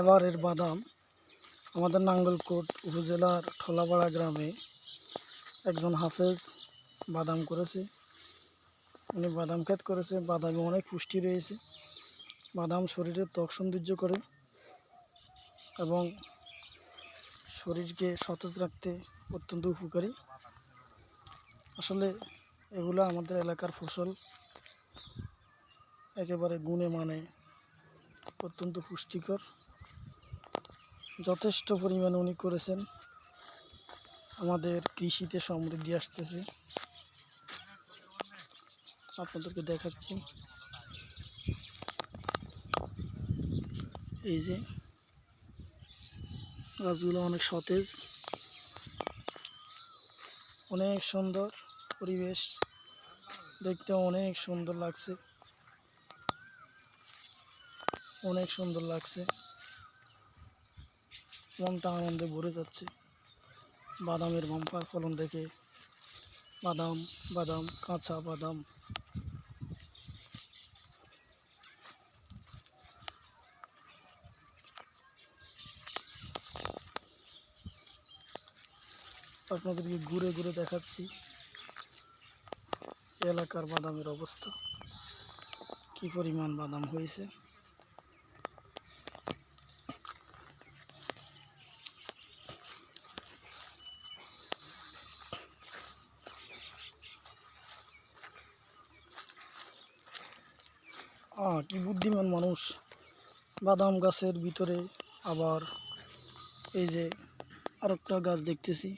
এবারের বাদাম আমাদের নাঙ্গলকোট উপজেলার ঠোলাপাড়া গ্রামে একজন হাফেজ বাদাম করেছে। উনি বাদাম ক্ষেত করেছে, বাদামে অনেক পুষ্টি রয়েছে। বাদাম শরীরের ত্বক সৌন্দর্য করে এবং শরীরকে সতেজ রাখতে অত্যন্ত উপকারী। আসলে এগুলো আমাদের এলাকার ফসল, একেবারে গুণে মানে অত্যন্ত পুষ্টিকর। যথেষ্ট পরিমাণে উনি করেছেন। আমাদের কৃষিতে সমৃদ্ধি আসতেছে। আপনাদেরকে দেখাচ্ছি। এই যে গাছগুলো অনেক সতেজ, অনেক সুন্দর পরিবেশ, দেখতে অনেক সুন্দর লাগছে। অনেক সুন্দর লাগছে। মনটা আনন্দে ভরে যাচ্ছে। বাদামের বাম্পার ফলন দেখে বাদাম বাদাম, কাঁচা বাদাম। আপনাদেরকে ঘুরে ঘুরে দেখাচ্ছি এলাকার বাদামের অবস্থা। কি পরিমাণ বাদাম হয়েছে? কি বুদ্ধিমান মানুষ। বাদাম গাছের ভিতরে আবার এই যে আরেকটা গাছ দেখতেছি।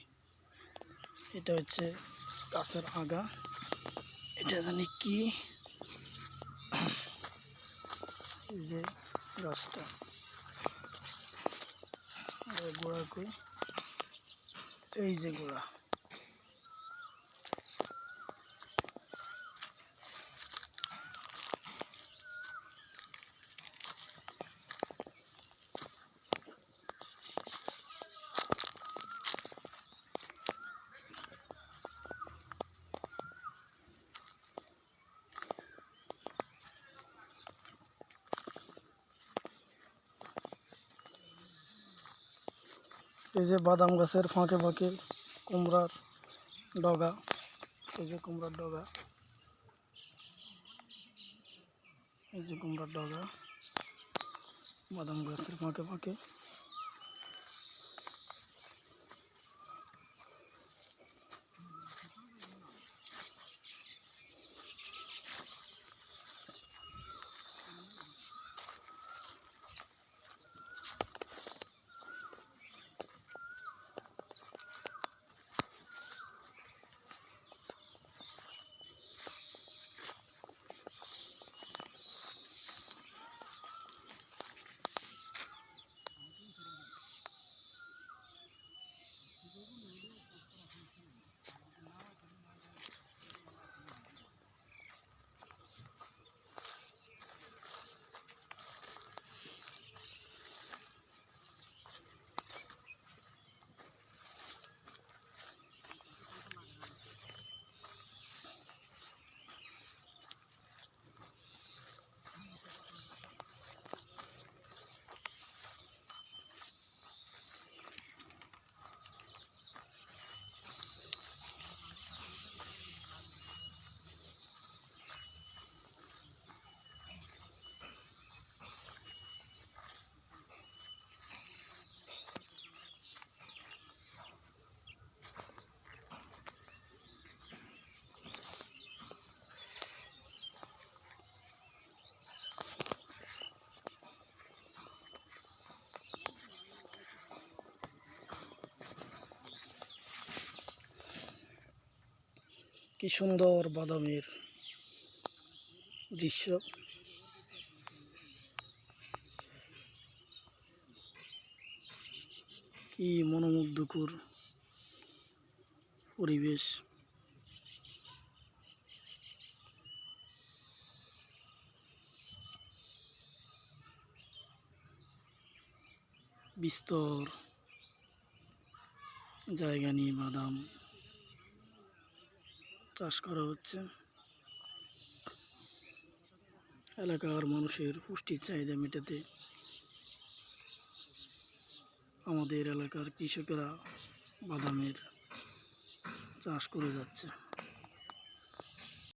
এটা হচ্ছে গাছের আগা। এটা জানি কি? যে গাছটা। আর গোড়া কই? এই যে গোড়া। এই যে বাদাম গাছের ফাঁকে ফাঁকে কুমড়ার ডগা, এই যে কুমড়ার ডগা, এই যে কুমড়ার ডগা, বাদাম গাছের ফাঁকে ফাঁকে কি সুন্দর বাদামের দৃশ্য। কি মনোমুগ্ধকর পরিবেশ। বিস্তর জায়গা নিয়ে বাদাম চাষ করা হচ্ছে। এলাকার মানুষের পুষ্টির চাহিদা মেটাতে আমাদের এলাকার কৃষকেরা বাদামের চাষ করে যাচ্ছে।